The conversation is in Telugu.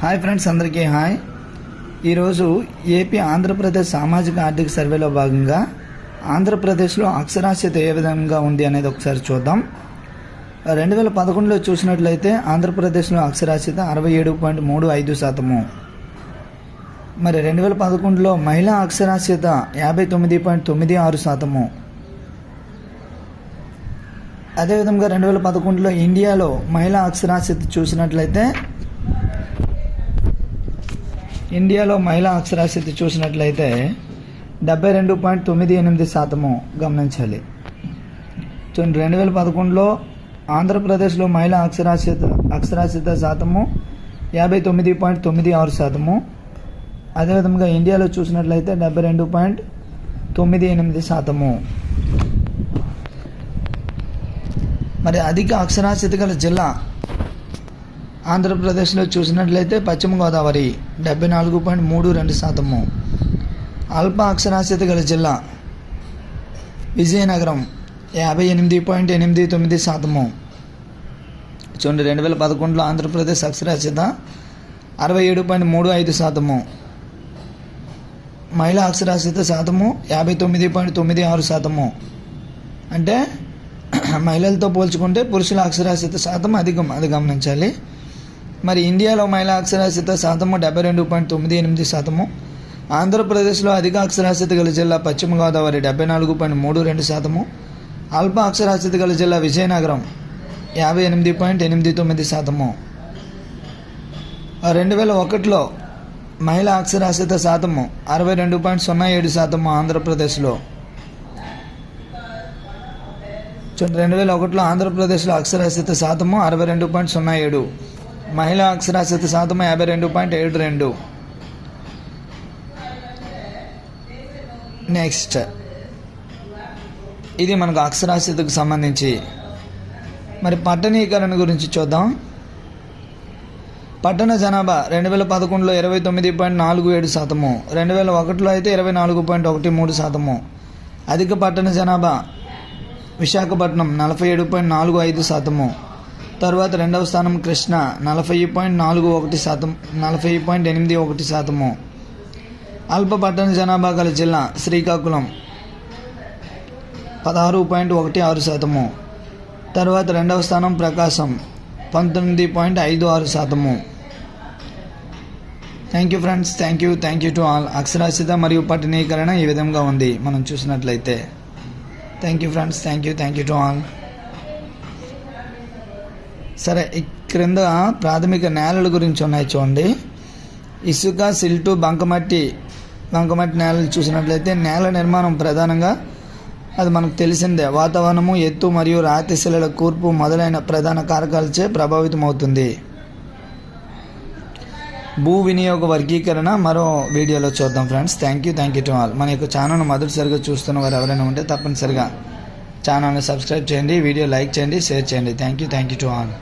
హాయ్ ఫ్రెండ్స్ అందరికీ హాయ్. ఈరోజు ఏపీ ఆంధ్రప్రదేశ్ సామాజిక ఆర్థిక సర్వేలో భాగంగా ఆంధ్రప్రదేశ్లో అక్షరాస్యత ఏ విధంగా ఉంది అనేది ఒకసారి చూద్దాం. రెండు వేల పదకొండులో చూసినట్లయితే ఆంధ్రప్రదేశ్లో అక్షరాస్యత అరవై ఏడు పాయింట్ మూడు ఐదు శాతము. మరి రెండు వేల పదకొండులో మహిళా అక్షరాస్యత యాభై తొమ్మిది పాయింట్ తొమ్మిది ఆరు శాతము. అదేవిధంగా రెండు వేల పదకొండులో ఇండియాలో మహిళా అక్షరాస్యత చూసినట్లయితే ఇండియాలో మహిళా అక్షరాస్యత చూసినట్లయితే డెబ్బై రెండు పాయింట్ తొమ్మిది ఎనిమిది శాతము గమనించాలి. చూడండి రెండు వేల పదకొండులో ఆంధ్రప్రదేశ్లో మహిళా అక్షరాస్యత అక్షరాస్యత శాతము యాభై తొమ్మిది పాయింట్ తొమ్మిది ఆరు శాతము. అదేవిధంగా ఇండియాలో చూసినట్లయితే డెబ్బై రెండు పాయింట్ తొమ్మిది ఎనిమిది శాతము. మరి అధిక అక్షరాస్యత గల జిల్లా ఆంధ్రప్రదేశ్లో చూసినట్లయితే పశ్చిమ గోదావరి డెబ్బై నాలుగు పాయింట్ మూడు రెండు శాతము. అల్ప అక్షరాస్యత గల జిల్లా విజయనగరం యాభై ఎనిమిది పాయింట్ ఎనిమిది తొమ్మిది శాతము. చూడండి రెండు వేల పదకొండులో ఆంధ్రప్రదేశ్ అక్షరాస్యత అరవై ఏడు పాయింట్ మూడు ఐదు శాతము. మహిళా అక్షరాస్యత శాతము యాభై తొమ్మిది పాయింట్ తొమ్మిది ఆరు శాతము. అంటే మహిళలతో పోల్చుకుంటే పురుషుల అక్షరాస్యత శాతం అధికం అది గమనించాలి. మరి ఇండియాలో మహిళా అక్షరాస్యత శాతము డెబ్బై రెండు పాయింట్ తొమ్మిది ఎనిమిది శాతము. ఆంధ్రప్రదేశ్లో అధిక అక్షరాస్యత గల జిల్లా పశ్చిమ గోదావరి డెబ్బై నాలుగు పాయింట్ మూడు రెండు శాతము. అల్ప అక్షరాస్యత గల జిల్లా విజయనగరం యాభై ఎనిమిది పాయింట్ ఎనిమిది తొమ్మిది శాతము. రెండు వేల ఒకటిలో మహిళా అక్షరాస్యత శాతము అరవై రెండు పాయింట్ సున్నా ఏడు శాతము ఆంధ్రప్రదేశ్లో. రెండు వేల ఒకటిలో ఆంధ్రప్రదేశ్లో అక్షరాస్యత శాతము అరవై రెండు పాయింట్ సున్నా ఏడు. మహిళా అక్షరాస్యత శాతము యాభై రెండు పాయింట్ ఏడు రెండు. నెక్స్ట్ ఇది మనకు అక్షరాస్యతకు సంబంధించి. మరి పట్టణీకరణ గురించి చూద్దాం. పట్టణ జనాభా రెండు వేల పదకొండులో ఇరవై తొమ్మిది పాయింట్ నాలుగు ఏడు శాతము. రెండు వేల ఒకటిలో అయితే ఇరవై నాలుగు పాయింట్ ఒకటి మూడు శాతము. అధిక పట్టణ జనాభా విశాఖపట్నం నలభై ఏడు పాయింట్ నాలుగు ఐదు శాతము. తర్వాత రెండవ స్థానం కృష్ణ. నలభై పాయింట్ నాలుగు ఒకటి శాతం నలభై పాయింట్ ఎనిమిది ఒకటి శాతము. అల్ప పట్టణ జనాభా గల జిల్లా శ్రీకాకుళం పదహారు పాయింట్ ఒకటి ఆరు శాతము. తర్వాత రెండవ స్థానం ప్రకాశం పంతొమ్మిది పాయింట్ ఐదు ఆరు శాతము. Thank you friends thank you thank you to all అక్షరాస్యత మరియు పట్టణీకరణ ఈ విధంగా ఉంది. మనం చూసినట్లయితే. Thank you friends thank you thank you to all సరే ఈ క్రింద ప్రాథమిక నేలల గురించి ఉన్నాయి చూడండి. ఇసుక సిల్టు బంకమట్టి బంకమట్టి నేలలు చూసినట్లయితే నేల నిర్మాణం ప్రధానంగా అది మనకు తెలిసిందే. వాతావరణము ఎత్తు మరియు రాతి శిలల కూర్పు మొదలైన ప్రధాన కారకాలచే ప్రభావితం అవుతుంది భూ వినియోగ వర్గీకరణ మరో వీడియోలో చూద్దాం friends. Thank you thank you to all మన యొక్క ఛానల్ను మొదటిసారిగా చూస్తున్న వారు ఎవరైనా ఉంటే తప్పనిసరిగా ఛానల్ని సబ్స్క్రైబ్ చేయండి వీడియో లైక్ చేయండి షేర్ చేయండి. Thank you thank you to all